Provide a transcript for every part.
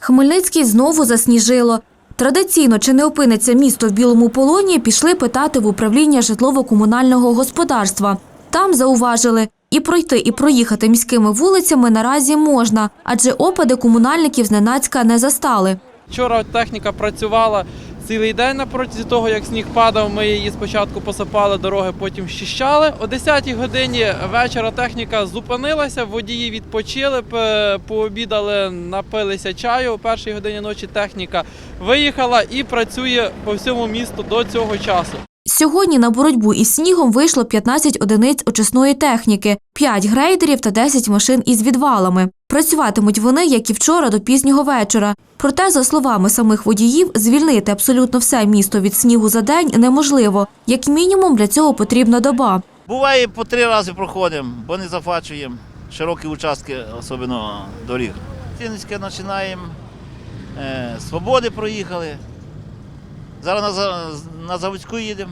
Хмельницький знову засніжило. Традиційно, чи не опиниться місто в білому полоні, пішли питати в управління житлово-комунального господарства. Там зауважили, і пройти, і проїхати міськими вулицями наразі можна, адже опади комунальників зненацька не застали. Вчора техніка працювала цілий день на протязі того, як сніг падав. Ми її спочатку посипали дороги, потім щищали. О 10-й годині вечора техніка зупинилася, водії відпочили, пообідали, напилися чаю. О першій годині ночі техніка виїхала і працює по всьому місту до цього часу. Сьогодні на боротьбу із снігом вийшло 15 одиниць очисної техніки, 5 грейдерів та 10 машин із відвалами. Працюватимуть вони, як і вчора, до пізнього вечора. Проте, за словами самих водіїв, звільнити абсолютно все місто від снігу за день неможливо. Як мінімум, для цього потрібна доба. Буває по три рази проходимо, бо не зафачуємо широкі участки, особливо доріг. Тінницьке починаємо, е, свободи проїхали. Зараз на, За- на Заводську їдемо.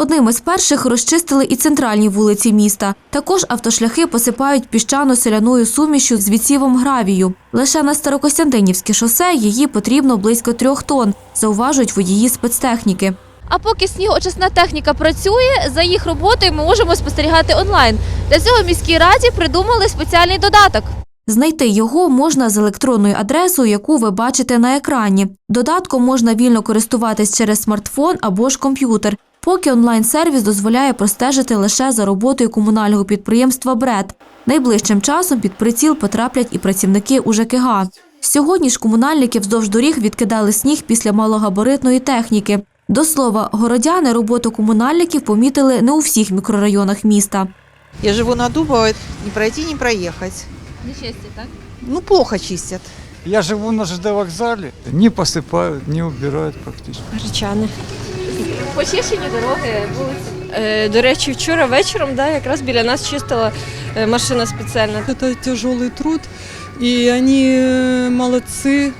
Одним із перших розчистили і центральні вулиці міста. Також автошляхи посипають піщано-селяною сумішю з відсівом гравію. Лише на Старокостянтинівське шосе її потрібно близько трьох тонн, зауважують водії спецтехніки. А поки снігоочисна техніка працює, за їх роботою ми можемо спостерігати онлайн. Для цього в міській раді придумали спеціальний додаток. Знайти його можна з електронною адресою, яку ви бачите на екрані. Додатком можна вільно користуватись через смартфон або ж комп'ютер. Поки онлайн-сервіс дозволяє простежити лише за роботою комунального підприємства БРЕД. Найближчим часом під приціл потраплять і працівники УЖКГ. Сьогодні ж комунальники вздовж доріг відкидали сніг після малогабаритної техніки. До слова, городяни роботу комунальників помітили не у всіх мікрорайонах міста. Я живу на Дубово, не пройти, не проехать. Нещастя, так? Ну, плохо чистят. Я живу на ЖД вокзале. Не посыпают, не убирают практически. Гречани. Почищені дороги, вулиці. Е, До речі, вчора вечором да, якраз біля нас чистила е, машина спеціальна. Это тяжелый труд, и они э, молодцы.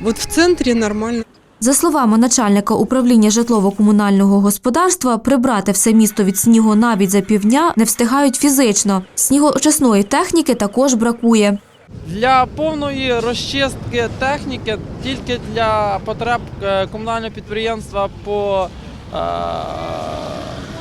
Вот в центре нормально. За словами начальника управління житлово-комунального господарства, прибрати все місто від снігу навіть за півдня не встигають фізично. Снігоочисної техніки також бракує. Для повної розчистки техніки тільки для потреб е, комунального підприємства по е,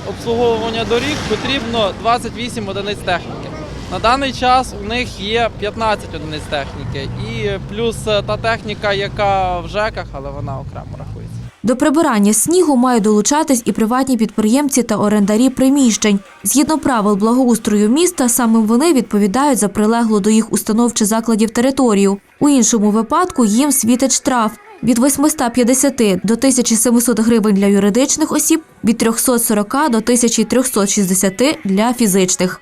обслуговуванню доріг потрібно 28 одиниць техніки. На даний час у них є 15 одиниць техніки і плюс е, та техніка, яка в ЖЕКах, але вона окремо рахується. До прибирання снігу мають долучатись і приватні підприємці та орендарі приміщень. Згідно правил благоустрою міста, саме вони відповідають за прилеглу до їх установ чи закладів територію. У іншому випадку їм світить штраф від 850 до 1700 гривень для юридичних осіб, від 340 до 1360 для фізичних.